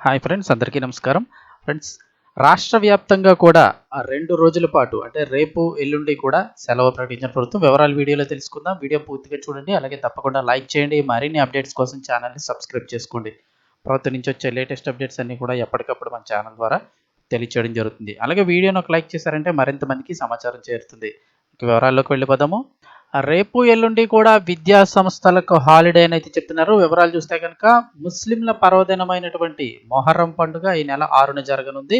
Hi friends అందరికీ నమస్కారం. Friends రాష్ట్ర వ్యాప్తంగా కూడా ఆ రెండు రోజుల పాటు అంటే రేపు ఎల్లుండి కూడా సెలవు ప్రకటించిన ప్రభుత్వం. వివరాలు వీడియోలో తెలుసుకుందాం. వీడియో పూర్తిగా చూడండి. అలాగే తప్పకుండా లైక్ చేయండి. మరిన్ని అప్డేట్స్ కోసం ఛానల్ని సబ్స్క్రైబ్ చేసుకోండి. ప్రభుత్వం నుంచి వచ్చే లేటెస్ట్ అప్డేట్స్ అన్నీ కూడా ఎప్పటికప్పుడు మన ఛానల్ ద్వారా తెలియచేయడం జరుగుతుంది. అలాగే వీడియోని ఒక లైక్ చేశారంటే మరింత మందికి సమాచారం చేరుతుంది. వివరాల్లోకి వెళ్ళిపోదాము. రేపు ఎల్లుండి కూడా విద్యా సంస్థలకు హాలిడే అని అయితే చెప్తున్నారు. వివరాలు చూస్తే కనుక ముస్లింల పర్వదినమైనటువంటి మొహర్రం పండుగ ఈ నెల ఆరున జరగనుంది.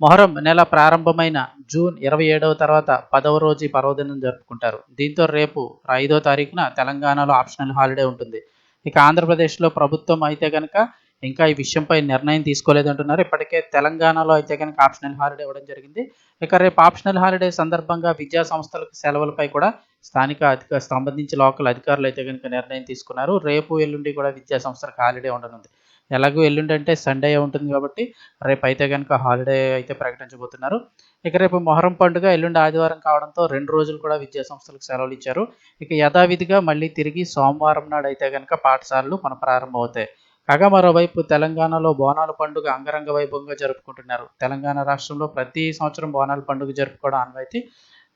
మొహరం నెల ప్రారంభమైన జూన్ ఇరవై ఏడవ తర్వాత పదవ రోజు ఈ పర్వదినం జరుపుకుంటారు. దీంతో రేపు ఐదో తారీఖున తెలంగాణలో ఆప్షనల్ హాలిడే ఉంటుంది. ఇక ఆంధ్రప్రదేశ్లో ప్రభుత్వం అయితే కనుక ఇంకా ఈ విషయంపై నిర్ణయం తీసుకోలేదంటున్నారు. ఇప్పటికే తెలంగాణలో అయితే కనుక ఆప్షనల్ హాలిడే ఇవ్వడం జరిగింది. ఇక రేపు ఆప్షనల్ హాలిడే సందర్భంగా విద్యా సంస్థలకు సెలవులపై కూడా స్థానిక అధిక సంబంధించి లోకల్ అధికారులు అయితే కనుక నిర్ణయం తీసుకున్నారు. రేపు ఎల్లుండి కూడా విద్యా సంస్థలకు హాలిడే ఉండనుంది. ఎలాగో ఎల్లుండి అంటే సండే ఉంటుంది కాబట్టి రేపు అయితే కనుక హాలిడే అయితే ప్రకటించబోతున్నారు. ఇక రేపు మొహరం పండుగ ఎల్లుండి ఆదివారం కావడంతో రెండు రోజులు కూడా విద్యా సంస్థలకు సెలవులు ఇచ్చారు. ఇక యథావిధిగా మళ్ళీ తిరిగి సోమవారం నాడు అయితే కనుక పాఠశాలలు మన ప్రారంభమవుతాయి. కాగా మరోవైపు తెలంగాణలో బోనాల పండుగ అంగరంగ వైభవంగా జరుపుకుంటున్నారు. తెలంగాణ రాష్ట్రంలో ప్రతి సంవత్సరం బోనాల పండుగ జరుపుకోవడం ఆనవాయితీ.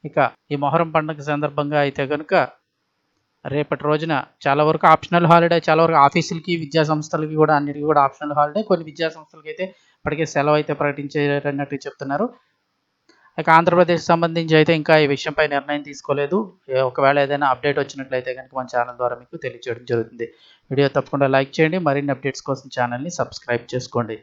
ఇక ఈ మొహరం పండుగ సందర్భంగా అయితే కనుక రేపటి రోజున చాలా వరకు ఆప్షనల్ హాలిడే చాలా వరకు ఆఫీసులకి విద్యా సంస్థలకి కూడా అన్నిటికీ కూడా ఆప్షనల్ హాలిడే కొన్ని విద్యా సంస్థలకి అయితే ఇప్పటికే సెలవు అయితే ప్రకటించారన్నట్టు చెప్తున్నారు. ఇక ఆంధ్రప్రదేశ్ సంబంధించి అయితే ఇంకా ఈ విషయంపై నిర్ణయం తీసుకోలేదు. ఒకవేళ ఏదైనా అప్డేట్ వచ్చినట్లయితే కనుక మన ఛానల్ ద్వారా మీకు తెలియజేయడం జరుగుతుంది. వీడియో తప్పకుండా లైక్ చేయండి. మరిన్ని అప్డేట్స్ కోసం ఛానల్ని సబ్స్క్రైబ్ చేసుకోండి.